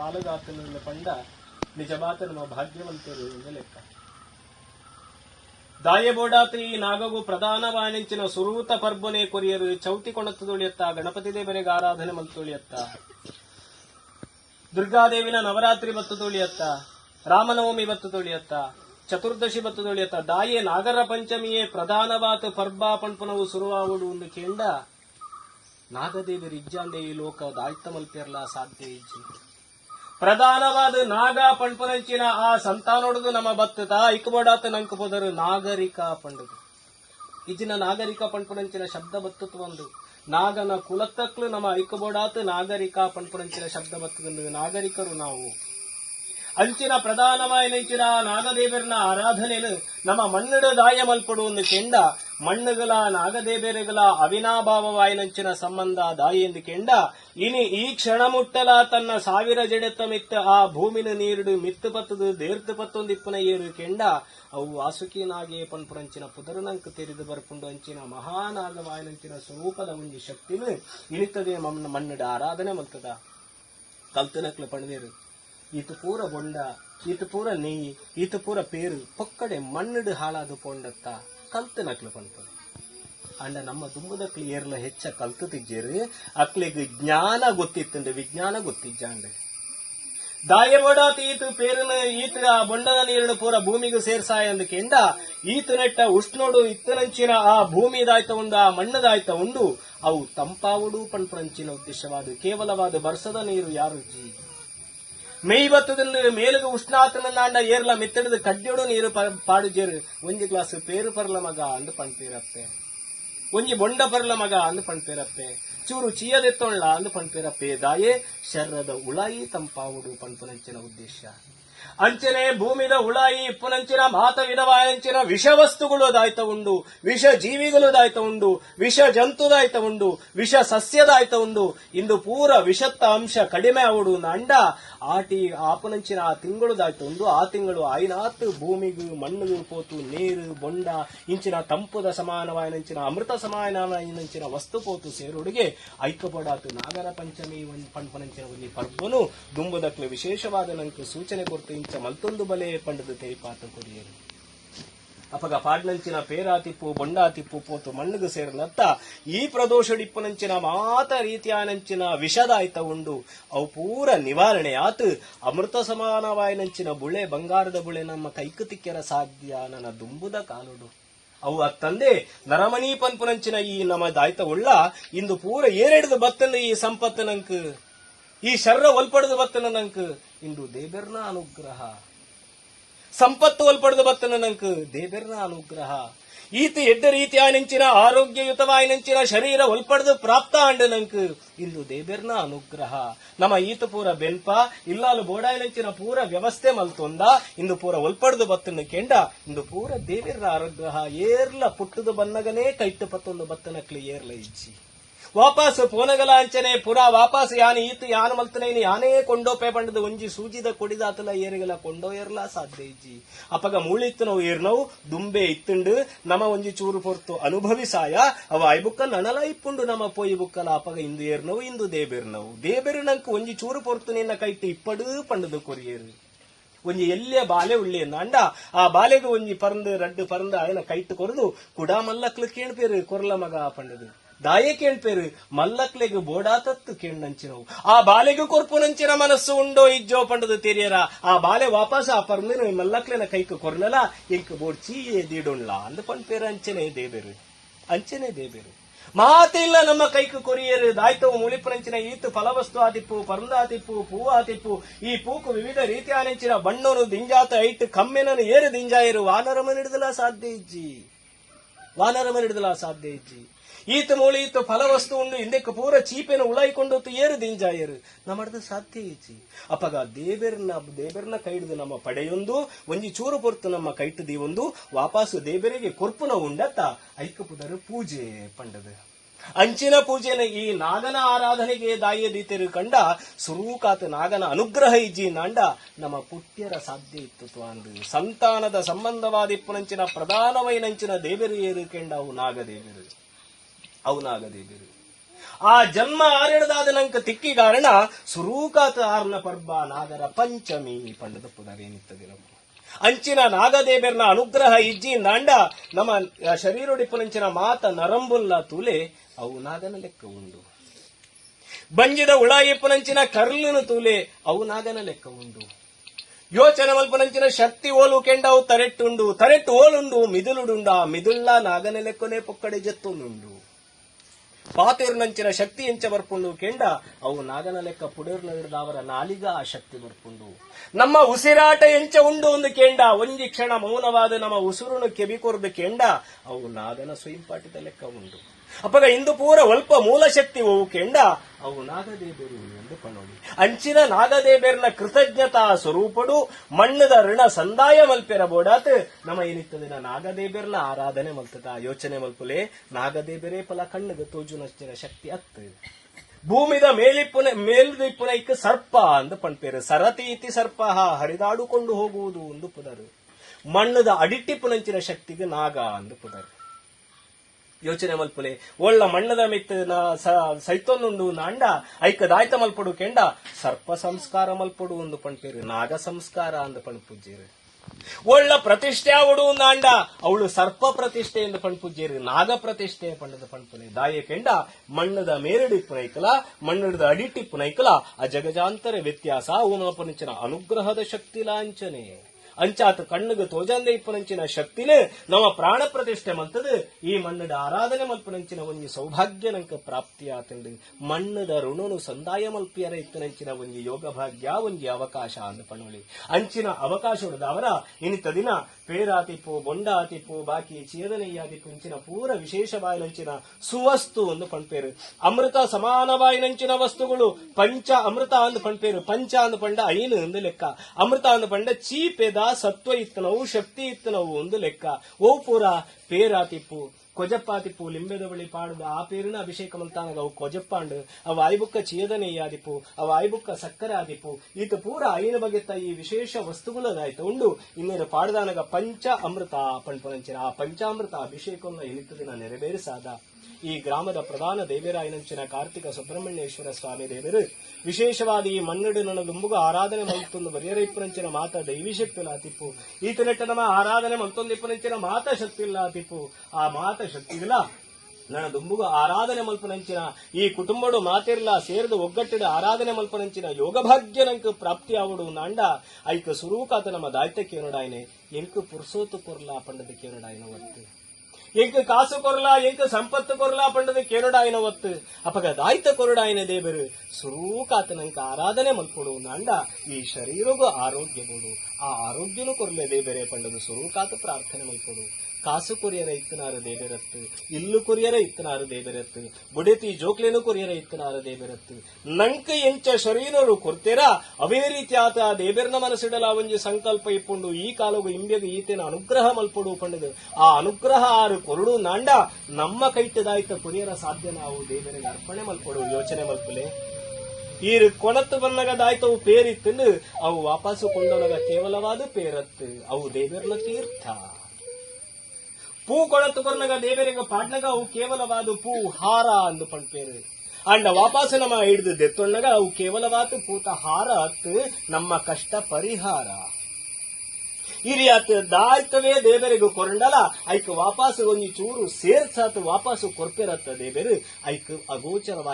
ಪಾಲುಗಾತನ ಪಂಡ ನಿಜವಾದ ನಮ್ಮ ಭಾಗ್ಯವಂತರು ಎಂದು ಲೆಕ್ಕ ದಾಯಬೋಡಾತ ಈ ಪ್ರಧಾನ ವಾಣಿಂಚಿನ ಸುರೂತ ಪರ್ಬುನೆ ಕೊರಿಯರು ಚೌತಿ ಕೊಣತ್ತು ತುಳಿಯತ್ತ, ಗಣಪತಿ ದೇವರಿಗೆ ಆರಾಧನೆ ಮತ್ತು ತುಳಿಯತ್ತ. ದುರ್ಗಾದೇವಿನ ನವರಾತ್ರಿ ಬತ್ತು ತುಳಿಯತ್ತ, ರಾಮನವಮಿ ಬತ್ತು ತುಳಿಯತ್ತ, ಚತುರ್ದಶಿ ಬತ್ತು ತುಳಿಯತ್ತ. ದಾಯೆ ನಾಗರ ಪಂಚಮಿಯೇ ಪ್ರಧಾನವಾತ ಪರ್ಬಾ ಪಂಪನವು ಸುರುವಾವುಡು ಒಂದು ಕೇಂಡ ನಾಗದೇವಿ ರಿಜ್ಜಾಂದೇ ಈ ಲೋಕ ದಾಯ್ತ ಮಲ್ಪಿರ್ಲ ಸಾಧ್ಯ ಇಜ್ಜಿ. ಪ್ರಧಾನವಾದ ನಾಗ ಪಂಪನಂಚಿನ ಆ ಸಂತಾನೊಡದು ನಮ್ಮ ಬತ್ತದ ಇಕ್ಬೋಡಾತ ನಂಕ ಪೋದರು ನಾಗರಿಕ ಪಂಡದು. ಇಜಿನ ನಾಗರಿಕ ಪಂಪನಂಚಿನ ಶಬ್ದ ಬತ್ತುತ್ತು ಒಂದು. ನಾಗನ ಕುಲತ್ತಕ್ಲು ನಮ್ಮ ಐಕಬೋಡಾತ ನಾಗರಿಕ ಪಂಪನಂಚಿನ ಶಬ್ದ ಬತ್ತದನ್ನು ನಾಗರಿಕರು ನಾವು. ಅಂಚಿನ ಪ್ರಧಾನವಾಯಿನಂಚಿನ ನಾಗದೇವರನ ಆರಾಧನೆಯನ್ನು ನಮ್ಮ ಮನ್ನಡ ದಾಯ ಮಲ್ಪಡು ಒಂದು ಕೆಂಡ ಮಣ್ಣುಗಳ ನಾಗದೇಬೇರೆಗಳ ಅವಿನಾಭಾವವಾಯಿನಂಚಿನ ಸಂಬಂಧ ದಾಯಿ ಎಂದು ಕೆಂಡ, ಇನಿ ಈ ಕ್ಷಣ ಮುಟ್ಟಲ ತನ್ನ ಸಾವಿರ ಜಡೆತ್ತ ಮಿತ್ತ ಆ ಭೂಮಿನ ನೀರುಡು ಮಿತ್ತು ಪತ್ತದು ದೇರ್ತು ಪತ್ತೊಂದು ಇಪ್ಪನ ಏರು ಕೆಂಡ, ಅವು ವಾಸುಕಿ ನಾಗೆ ಪನ್ಪುರಂಚಿನ ಪುದರನಂಕ ತೆರೆದು ಬರ್ಪುಂಡು ಅಂಚಿನ ಮಹಾನಾಗವಾಯಿನಂಚಿನ ಸ್ವರೂಪದ ಒಂದು ಶಕ್ತಿನು ಇಳಿತದೆ ಮಣ್ಣ ಮಣ್ಣಿಡ ಆರಾಧನೆ ಮಲ್ತದ. ಕಲ್ತನಕ್ಲು ಪಣದೇರು ಈತು ಪೂರ ಬೊಂಡ, ಇತು ಪೂರ ನೀ, ಇತು ಪೂರ ಪೇರು, ಪೊಕ್ಕಡೆ ಮಣ್ಣಿಡು ಹಾಳಾದು ಪೊಂಡತ್ತ. ಕಲ್ತನಕ್ಲು ಪಂಪದು ಅಂಡ ನಮ್ಮ ದುಂಬದಕ್ಲು ಏರ್ಲ ಹೆಚ್ಚ ಕಲ್ತು ತಿಜ್ಜೇರು, ಅಕ್ಲಿಗೆ ಜ್ಞಾನ ಗೊತ್ತಿತ್ತಂಡೆ ವಿಜ್ಞಾನ ಗೊತ್ತಿಜ್ಜಾಂಡೆ ದಾಯಬೋಡಾತ ಈತು ಪೇರನ ಈತ ಆ ಬೊಂಡದ ನೀರನ್ನು ಪೂರ ಭೂಮಿಗೆ ಸೇರ್ಸಾಯ ಅಂದ ಈತು ನೆಟ್ಟ ಉಷ್ಣೋಡು ಇತ್ತನಂಚಿನ ಆ ಭೂಮಿ ದಾಯ್ತ ಉಂಡು, ಆ ಮಣ್ಣದಾಯ್ತ ಉಂಡು, ಅವು ತಂಪಾವುಡು ಪಣ್ಪರಂಚಿನ ಉದ್ದೇಶವಾದ, ಕೇವಲವಾದ ಬರ್ಸದ ನೀರು ಯಾರು ಜೀ? ಮೇಯ್ಬತ್ತದಲ್ಲಿ ಮೇಲುಗ ಉಷ್ಣಾತನಂದ ಏರ್ಲ ಮೆತ್ತಡದ ಕಡ್ಡಿಯೋಡು ನೀರು ಪಾಡು ಪಾಡುಜೇರು ಒಂಜಿ ಗ್ಲಾಸ್ ಪೇರು ಪರ್ಲ ಮಗ ಅಂದು ಪಣ್ಪೇರಪ್ಪೆ. ಒಂಜಿ ಬೊಂಡ ಪರ್ಲ ಮಗ ಅಂದು ಪಣ್ಪೇರಪ್ಪೆ. ಚೂರು ಚೀಯದೆತ್ತೊಳ್ಳ ಅಂದು ಪಣ್ಪೇರಪ್ಪೆ. ದಾಯೆ, ಶರ್ರದ ಉಳಾಯಿ ತಂಪಾವುಡು ಪಣ್ಪುನಂಚಿನ ಉದ್ದೇಶ. ಅಂಚನೆ ಭೂಮಿದ ಹುಳಾಯಿ ಇಪ್ಪುನಂಚಿನ ಮಾತ ವಿಧವಾಯಂಚಿನ ವಿಷ ವಸ್ತುಗಳು ದಾಯ್ತ ಉಂಡು, ವಿಷ ಜೀವಿಗಳು ದಾಯ್ತ ಉಂಡು, ವಿಷ ಜಂತುದಾಯ್ತ ಉಂಡು, ವಿಷ ಸಸ್ಯದಾಯ್ತ ಉಂಡು. ಇಂದು ಪೂರ ವಿಷತ್ತ ಅಂಶ ಕಡಿಮೆ ಆವುಡು ಅಂಡ ಆಟಿ ಆಪನಂಚಿನ ಆ ತಿಂಗಳು ದಾಯ್ತ ಉಂಡು. ಆ ತಿಂಗಳು ಆಯ್ನಾತ್, ಭೂಮಿಗೂ, ಮಣ್ಣುಗೂ ಪೋತು, ನೀರು, ಬೊಂಡ, ಇಂಚಿನ ತಂಪುದ ಸಮಾನವಾಯನಂಚಿನ ಅಮೃತ ಸಮಾನವಾಯನಂಚಿನ ವಸ್ತು ಪೋತು ಸೇರುಡಿಗೆ ಐಕ್ಯಪಡಾತು ನಾಗರ ಪಂಚಮಿ ಪಂಪನಂಚಿನ ಪರ್ಬನು ದುಂಬುದಕ್ಕೆ ವಿಶೇಷವಾದ ನಂಗೆ ಸೂಚನೆ ಇಂಚ ಮಲ್ತೊಂದು ಬಲೆ ಪಂಡದ ತೇಪಾತ ಕೊರಿಯರು ಅಪಗ ಪಾಡ್ನಂಚಿನ ಪೇರಾತಿಪ್ಪು ಬೊಂಡಾತಿಪ್ಪು ಪೋತು ಮಣ್ಣಗ ಸೇರಲತ್ತ ಈ ಪ್ರದೋಷಡಿಪ್ಪನಂಚಿನ ಮಾತ ರೀತಿಯಾನಂಚಿನ ವಿಷದಾಯ್ತ ಉಂಡು. ಅವು ಪೂರ ನಿವಾರಣೆ ಆತು. ಅಮೃತ ಸಮಾನವಾಯನಂಚಿನ ಬುಳೆ, ಬಂಗಾರದ ಬುಳೆ ನಮ್ಮ ಕೈಕು ತಿಕ್ಕೆರ ಸಾಧ್ಯ ನನ್ನ ದುಂಬುದ ಕಾಲುಡು. ಅವು ಅತ್ತಂದೆ ನರಮಣಿ ಪನ್ಪುನಂಚಿನ ಈ ನಮ್ಮ ದಾಯ್ತ ಉಳ್ಳ. ಇಂದು ಪೂರ ಏರೆಡ್ದು ಬತ್ತನ ಈ ಸಂಪತ್ತು ನಂಕ್ ಈ ಶರ್ರ ಒಲ್ಪಡದು ಬತ್ತನ ನಂಕ್. ಇಂದು ದೇವರ್ನ ಅನುಗ್ರಹ. ಸಂಪತ್ತು ಒಲ್ಪಡದು ಬತ್ತನ ನಂಕ್ ದೇವರ್ನ ಅನುಗ್ರಹ. ಈತ ಎಡ್ಡ ರೀತಿಯಾನೆಂಚಿನ ಆರೋಗ್ಯಯುತವಾಯಿನಂಚಿನ ಶರೀರ ಒಲ್ಪಡದು ಪ್ರಾಪ್ತ ಅಂಡ ನಂಕು ಇಂದು ದೇಬೆರ್ನ ಅನುಗ್ರಹ. ನಮ್ಮ ಈತ ಪೂರ ಬೆಲ್ಪ ಇಲ್ಲಾಲು ಬೋಡಾಯಿನಂಚಿನ ಪೂರ ವ್ಯವಸ್ಥೆ ಮಲ್ತೊಂದ, ಇಂದು ಪೂರ ಒಲ್ಪಡದು ಬತ್ತನ ಕೆಂಡ, ಇಂದು ಪೂರ ದೇವಿರ ಅನುಗ್ರಹ. ಏರ್ಲ ಪುಟ್ಟದು ಬನ್ನಗನೇ ಕೈಟ್ಟು ಪತ್ತೊಂದು ಬತ್ತನಕ್ಲಿ ಏರ್ಲ ಇಜ್ಜಿ. ವಾಪಸ್ ಪೋನಗಲ ಅಂಚನೆ ಪುರ ವಾಪಸ್ ಯಾನೆ ಈತ ಯಾನ ಮಲ್ತನೇನಿ, ಯಾನೇ ಕೊಂಡೋಪೆ ಪಂಡದ ಒಂಜಿ ಸೂಜಿದ ಕೊಡಿದಾತಲ ಏರಿಗಲ ಕೊಂಡೋ ಏರ್ಲ ಸಾಧ್ಯ ಇಜ್ಜಿ. ಅಪಗ ಮೂಳಿತ್ತು ನಾವು ಏರ್ನವು, ದುಂಬೆ ಇತ್ತುಂಡು, ನಮ ಒಂಜಿ ಚೂರು ಪೊರ್ತು ಅನುಭವಿಸಾಯ ಅವ ಐಬುಕ್ಕ ನನಲ ಇಪ್ಪುಂಡು ನಮ್ಮ ಪೋಯಿ ಬುಕ್ಕಲ, ಅಪಗ ಇಂದು ಏರ್ನವು, ಇಂದು ದೇಬೆರ್ನವು. ದೇಬೆರ್ನಂಕ್ ಒಂಜಿ ಚೂರು ಪೊರ್ತು ನಿನ್ನ ಕೈಟ್ಟು ಇಪ್ಪಡು ಪಂಡದು ಕೊರಿಯೇರು. ಒಂಜಿ ಎಲ್ಲಿಯ ಬಾಲೆ ಉಳ್ಳಿ ಅಂಡ ಆ ಬಾಲೆಗೆ ಒಂಜಿ ಪರಂದು, ರಡ್ಡು ಪರಂದು ಆಯನ ಕೈಟ್ಟು ಕೊರದು, ಕುಡಾ ಮಲ್ಲಕ್ಲು ಕೇಳ್ಪೇರು ಕೊರ್ಲ ಮಗ ಪಂಡದು. ದಾಯೆ ಕೇಳ್ಪೇರು, ಮಲ್ಲಕ್ಲೆಗ ಬೋಡಾತತ್ತು ಕೇಳ್ನಂಚಿನವು. ಆ ಬಾಲೆಗೆ ಕೊರ್ಪುನಂಚಿನ ಮನಸ್ಸು ಉಂಡೋ ಇಜ್ಜೋ ಪಂಡದು ತೆರಿಯರ. ಆ ಬಾಲೆ ವಾಪಸ್ ಆ ಪರಂದಿನ ಮಲ್ಲಕ್ಲೆನ ಕೈಕು ಕೊರ್ನಲ ಇಂಕ ಬೋಡ್ ಚೀಯೇ ದೀಡುಣ್ಲ ಅಂದ ಪಂಪೇರು ಅಂಚನೆ ದೇಬೇರು. ಅಂಚನೆ ದೇಬೇರು. ಮಾತಿಲ್ಲ ನಮ್ಮ ಕೈಕು ಕೊರಿಯರು, ದಾಯ್ತವು ಮುಳಿಪುನಂಚಿನ ಈತು ಫಲವಸ್ತು ಆತಿಪ್ಪು ಪರಂದಾತಿಪ್ಪು ಪೂ ಆತಿಪ್ಪು. ಈ ಪೂಕು ವಿವಿಧ ರೀತಿಯಾನೆಂಚಿನ ಬಣ್ಣನು ದಿಂಜಾತ ಐಟ್, ಕಮ್ಮೆನನು ಏರು ದಿಂಜಾಯರು, ವಾನರಮ ಹಿಡಿದಲ ಸಾಧ್ಯ ಇಜ್ಜಿ. ವಾನರಮ ಹಿಡಿದಲ ಸಾಧ್ಯ ಇಜ್ಜಿ. ಈತ ಮೂಳಿ, ಈತ ಫಲವಸ್ತು ಉಂಡು, ಹಿಂದಕ್ಕೆ ಪೂರ ಚೀಪೆನ ಉಳಾಯಿಕೊಂಡು ಏರು ದಿಂಜಾಯರು ನಮ್ಮಡ್ದು ಸಾಧ್ಯ ಈಚಿ ಅಪಗ ದೇವೆರ್ನ ದೇವೆರ್ನ ಕೈಡ್ದು ನಮ್ಮ ಪಡೆಯೊಂದು, ಒಂಜಿ ಚೂರು ಪೊರ್ತು ನಮ್ಮ ಕೈಟ್ ದೀವೊಂದು ವಾಪಾಸು ದೇವರಿಗೆ ಕೊರ್ಪುನ ಉಂಡತ್ತ ಐಕಪುದರು ಪೂಜೆ ಪಂಡದು. ಅಂಚಿನ ಪೂಜೆನ ಈ ನಾಗನ ಆರಾಧನೆಗೆ ದಾಯೆ ದೀತೆರು ಕಂಡ, ಸುರೂಕಾತ ನಾಗನ ಅನುಗ್ರಹ ಇಜ್ಜಿ ನಾಂಡ, ನಮ್ಮ ಪುಟ್ಯರ ಸಾಧ್ಯ ಇತ್ತು ಅಂದು ಸಂತಾನದ ಸಂಬಂಧವಾದಿಪ್ಪುನಂಚಿನ ಪ್ರಧಾನವೈನಂಚಿನ ದೇವರು ಏರು ಕೆಂಡ ಅವು ನಾಗದೇವರು ಅವು ನಾಗದೇವರು ಆ ಜನ್ಮ ಆರಿಡದಾದ ನಂಕ ತಿಕ್ಕಿ ಕಾರಣ ಸುರೂಕಾತ ಆರ್ನ ಪರ್ಬ ನಾಗರ ಪಂಚಮಿ ಪಂಡದ ಪುನರೇನಿತ್ತದೆ ನಮ್ಮ ಅಂಚಿನ ನಾಗದೇವರ್ನ ಅನುಗ್ರಹ ಇಜ್ಜಿ ನಾಂಡ ನಮ್ಮ ಶರೀರೊಡಿಪ್ಪನಂಚಿನ ಮಾತ ನರಂಬುಲ್ಲ ತೂಲೆ ಅವು ನಾಗನ ಲೆಕ್ಕ ಉಂಡು. ಬಂಜಿದ ಉಳಾಯಿಪ್ಪನಂಚಿನ ಕರ್ಲಿನ ತೂಲೆ ಅವು ನಾಗನ ಲೆಕ್ಕ ಉಂಡು. ಯೋಚನೆ ಮಲ್ಪನಂಚಿನ ಶಕ್ತಿ ಓಲು ಕೆಂಡವು ತರೆಟ್ಟುಂಡು, ತರೆಟ್ಟು ಓಲುಂಡು, ಮಿದುಲುಡುಂಡ ಮಿದುಲ್ಲ ನಾಗನ ಲೆಕ್ಕನೆ ಪೊಕ್ಕಡೆ ಜತ್ತೊಂದುಂಡು ಪಾತೇರ್ನಂಚಿನ ಶಕ್ತಿ ಎಂಚ ಬರ್ಪುಂಡು ಕೆಂಡ, ಅವು ನಾಗನ ಲೆಕ್ಕ ಪುಡೇರ್ನ ಹಿಡಿದ ಅವರ ನಾಲಿಗ ಆ ಶಕ್ತಿ ಬರ್ಪುಂಡು. ನಮ್ಮ ಉಸಿರಾಟ ಎಂಚ ಉಂಡು ಒಂದು ಕೆಂಡ, ಒಂಜಿ ಕ್ಷಣ ಮೌನವಾದ ನಮ್ಮ ಉಸಿರನ್ನು ಕೆಬಿಕೊರ್ದು ಕೆಂಡ, ಅವು ನಾಗನ ಸ್ವಯಂಪಾಠದ ಲೆಕ್ಕ ಉಂಡು ಅಪ್ಪಗ ಇಂದು ಪೂರ ಒಲ್ಪ ಮೂಲ ಶಕ್ತಿ ಅವು ಕೆಂಡ, ಅವು ನಾಗದೇಬೇರು ಎಂದು ಕಣೋಡಿ ಅಂಚಿನ ನಾಗದೇವರನ ಕೃತಜ್ಞತಾ ಸ್ವರೂಪಡು, ಮಣ್ಣದ ಋಣ ಸಂದಾಯ ಮಲ್ಪೆರ ಬೋಡಾತ್, ನಮ್ಮ ಏನಿತ್ತದಿನ ನಾಗದೇಬೇರ್ನ ಆರಾಧನೆ ಮಲ್ತದ. ಯೋಚನೆ ಮಲ್ಪುಲೆ ನಾಗದೇಬೇರೆ ಪಲ ಕಣ್ಣಗ ತೋಜುನಚ್ಚಿನ ಶಕ್ತಿ ಅತ್ತು. ಭೂಮಿದ ಮೇಲಿಪ್ಪುನ ಮೇಲ್ದಿಪ್ಪುನ ಇಕ್ಕ ಸರ್ಪ ಅಂದು ಪಣ್ಪೇರು. ಸರತಿ ಇತಿ ಸರ್ಪ ಹರಿದಾಡುಕೊಂಡು ಹೋಗುವುದು ಒಂದು ಪುದರು ಮಣ್ಣದ ಅಡಿಟ್ಟಿಪ್ಪುನಂಚಿನ ಶಕ್ತಿಗೆ ನಾಗ ಅಂದು ಪುದರು ಯೋಚನೆ ಮಲ್ಪುಲೆ ಒಳ್ಳ ಮಣ್ಣದ ಮಿತ್ತ ಸೈತೊಂದುಂಡು ನಾಂಡ, ಐಕ ದಾಯ್ತ ಮಲ್ಪಡು ಕೆಂಡ, ಸರ್ಪ ಸಂಸ್ಕಾರ ಮಲ್ಪಡು ಒಂದು ಪಣ್ಪೇರು. ನಾಗ ಸಂಸ್ಕಾರ ಅಂದು ಪಣ್ಪುಜ್ಜೇರು. ಒಳ್ಳ ಪ್ರತಿಷ್ಠೆ ಅವಡು ನಾಂಡ ಅವಳು ಸರ್ಪ ಪ್ರತಿಷ್ಠೆ ಎಂದು ಪಣ್ಪುಜ್ಜೇರು ನಾಗ ಪ್ರತಿಷ್ಠೆ ಪಂಡದ ಪಣ್ಪುನೆ ದಾಯ ಕೆಂಡ, ಮಣ್ಣದ ಮೇರಡಿ ಪುನೈಕಲ, ಮಣ್ಣದ ಅಡಿಟಿ ಪುನೈಕಲ ಆ ಜಗಜಾಂತರ ವ್ಯತ್ಯಾಸ ಓಮಪನಿಚನ ಅನುಗ್ರಹದ ಶಕ್ತಿ ಲಾಂಛನೆ. ಅಂಚಾತ ಕಣ್ಣುಗ ತೋಜಂದೆ ಇಪ್ಪನಂಚಿನ ಶಕ್ತಿನ ನಮ್ಮ ಪ್ರಾಣ ಪ್ರತಿಷ್ಠೆ ಮಂತದ ಈ ಮಣ್ಣದ ಆರಾಧನೆ ಮಲ್ಪನಂಚಿನ ಒಂಜಿ ಸೌಭಾಗ್ಯ ನಂಕ ಪ್ರಾಪ್ತಿಯಾತಂಡು ಮಣ್ಣದ ಋಣನು ಸಂದಾಯ ಮಲ್ಪಿಯರ ಇತ್ತನಂಚಿನ ಒಂಜಿ ಯೋಗ ಭಾಗ್ಯ ಒಂಜಿ ಅವಕಾಶ ಅಂದ ಪಣೋಳಿ ಅಂಚಿನ ಅವಕಾಶ ಅವರ ಇನಿತ ದಿನ ಪೇರಾತಿಪ್ಪು ಬೊಂಡಾತಿಪ್ಪು ಬಾಕಿ ಚೇದನೆಯಾದಿಪ್ಪು ಇಂಚಿನ ಪೂರ ವಿಶೇಷವಾಯಿನಂಚಿನ ಸುವಸ್ತು ಒಂದು ಪಣ್ಪೇರು. ಅಮೃತ ಸಮಾನವಾಯಿನಂಚಿನ ವಸ್ತುಗಳು ಪಂಚ ಅಮೃತ ಅಂದು ಪಣ್ಪೇರು. ಪಂಚ ಅಂದು ಪಂಡ ಐನು ಎಂದು ಲೆಕ್ಕ. ಅಮೃತ ಅಂದು ಪಂಡ ಚೀಪೆದ ಸತ್ವ ಇತ್ತನವು, ಶಕ್ತಿ ಇತ್ತನವು ಒಂದು ಲೆಕ್ಕ. ಓ ಪೂರ ಪೇರಾತಿಪ್ಪು ಕೊಜಪ್ಪಾತಿಪ್ಪು ಲಿಂಬೆದ ಬಳಿ ಪಾಡುದ ಆ ಪೇರಿನ ಅಭಿಷೇಕ ಮಂತಾನಗ ಅವು ಕೊಜಪ್ಪಾಂಡು. ಅವ ಆಯ್ಬುಕ್ಕ ಚೇದನೆಯಾದಿಪ್ಪು, ಅವ ಆಯ್ಬುಕ್ಕ ಸಕ್ಕರೆ ಆದಿಪ್ಪು ಈತ ಪೂರ ಐನ ಬಗೆತ್ತ ಈ ವಿಶೇಷ ವಸ್ತುಗಳದಾಯ್ತು ಉಂಡು, ಇನ್ನೇನು ಪಾಡ್ದಾನಗ ಪಂಚ ಅಮೃತ ಪಂಪನಂಚಿನ ಆ ಪಂಚಾಮೃತ ಅಭಿಷೇಕವನ್ನು ಎನಿತ ದಿನ ನೆರವೇರಿಸಾದ. ಈ ಗ್ರಾಮದ ಪ್ರಧಾನ ದೇವಿರಾಯನಂಚಿನ ಕಾರ್ತಿಕ ಸುಬ್ರಹ್ಮಣ್ಯೇಶ್ವರ ಸ್ವಾಮಿ ದೇವರು. ವಿಶೇಷವಾದ ಈ ಮನ್ನಡು ದುಂಬುಗ ಆರಾಧನೆ ಮಲ್ತೊಂದು ಬರೆಯರೈಪ್ಪನಂಚಿನ ಮಾತ ದೈವಿ ಶಕ್ತಿ ಲಾತಿಪ್ಪು ಈತ ನಮ್ಮ ಆರಾಧನೆ ಮಂತೊಂದು ಇಪ್ಪನಂಚಿನ ಮಾತ ಶಕ್ತಿ ಲಾತಿಪ್ಪು ಆ ಮಾತ ಶಕ್ತಿ ಇಲ್ಲ ನನ್ನ ದುಂಬುಗ ಆರಾಧನೆ ಮಲ್ಪನಂಚಿನ ಈ ಕುಟುಂಬಡು ಮಾತಿರ್ಲ ಸೇರಿದ ಒಗ್ಗಟ್ಟಿದ ಆರಾಧನೆ ಮಲ್ಪನಂಚಿನ ಯೋಗ ಭಾಗ್ಯ ನಂಕ ಪ್ರಾಪ್ತಿ ಆವಡು ನಾಂಡ. ಐಕ ಸುರೂಕಾತ ನಮ್ಮ ದಾಯಿತ ಕೇನಡಾಯ್ನೆ ಎಂಕು ಪುರ್ಸೋತು ಕೊರ್ಲಾ ಪಂಡದ ಕೇನಡಾಯ್ನ ಒತ್ತು ಎಂಕ ಕಾಸು ಕೊರಲಾ, ಎಂಕ ಸಂಪತ್ತು ಕೊರಲಾ ಪಂಡದ ಕೇರಡಾಯನ ಒತ್ತು. ಅಪಗ ದಾಯ್ತ ಕೊರಡಾಯನ ದೇವರು. ಸುರೂಕಾತನಂಕ ಆರಾಧನೆ ಮಲ್ಪಡು ನಾಂಡ. ಈ ಶರೀರಗೂ ಆರೋಗ್ಯ ಆ ಆರೋಗ್ಯನು ಕೊರಲೆ ದೇವರೇ ಪಂಡದು ಸುರೂಕಾತ ಪ್ರಾರ್ಥನೆ ಮಲ್ಪಡು ಕಾಸು ಕೊರಿಯರ ಇತ್ತನಾರ ದೇಬೆರತ್ತು, ಇಲ್ಲು ಕೊರಿಯರ ಇತ್ತನಾರ ದೇಬೆರತ್ತು, ಬುಡೆತಿ ಜೋಕ್ಲೇನು ಕೊರಿಯರ ಇತ್ತನಾರ ದೇಬೆರತ್ತು. ನಂಕ ಎಂಚ ಶರೀರರು ಕೊರ್ತೆರ, ಅವೇ ರೀತಿ ಆತ ದೇಬೆರ್ನ ಮನಸ್ಸಿಡಲ ಒಂಜಿ ಸಂಕಲ್ಪ ಇಪ್ಪುಂಡು, ಈ ಕಾಲವು ಇಂಬೆಗು ಈತನ ಅನುಗ್ರಹ ಮಲ್ಪಡು ಪಂಡದು. ಆ ಅನುಗ್ರಹ ಆರು ಕೊರಡು ನಾಂಡ, ನಮ್ಮ ಕೈಟದಾಯಿತ ಕೊರಿಯರ ಸಾಧ್ಯ ನಾವು ದೇವರಿಗೆ ಅರ್ಪಣೆ ಮಲ್ಪಡು, ಯೋಚನೆ ಮಲ್ಪಲೆ. ಈರು ಕೊಣತ್ತು ಬನ್ನಗ ದಾಯ್ತವು ಪೇರಿತ್ತು ಅವು ವಾಪಸ್ಸು ಕೊಂಡೊಳಗ ಕೇವಲವಾದ ಪೇರತ್ತು, ಅವು ದೇವರನ ತೀರ್ಥ. ಪೂ ಕೊಳ ತುಕರ್ನಗ ದೇವರಿಗೆ ಪಾಡ್ನಗ ಅವು ಕೇವಲವಾದ ಪೂ ಹಾರ ಅಂದು ಪಂಡ್ಪೇರು ಅಂಡ ವಾಪಸ್ ನಮ್ಮ ಹಿಡಿದು ದೆತ್ತೊಣ್ಣಗ ಅವು ಕೇವಲವಾದ ಪೂತ ಹಾರ ಅತ್ತು ನಮ್ಮ ಕಷ್ಟ ಪರಿಹಾರ. ಹಿರಿಯಾತ ದಾಯ್ತವೇ ದೇವರಿಗೂ ಕೊರಂಡಲ, ಐಕ್ ವಾಪಸ್ ಒಂಜಿ ಚೂರು ಸೇರ್ಸಾತ್ ವಾಪಸ್ ಕೊರ್ಪೆರತ್ತ ದೇವರು, ಐಕ್ ಅಗೋಚರವಾದ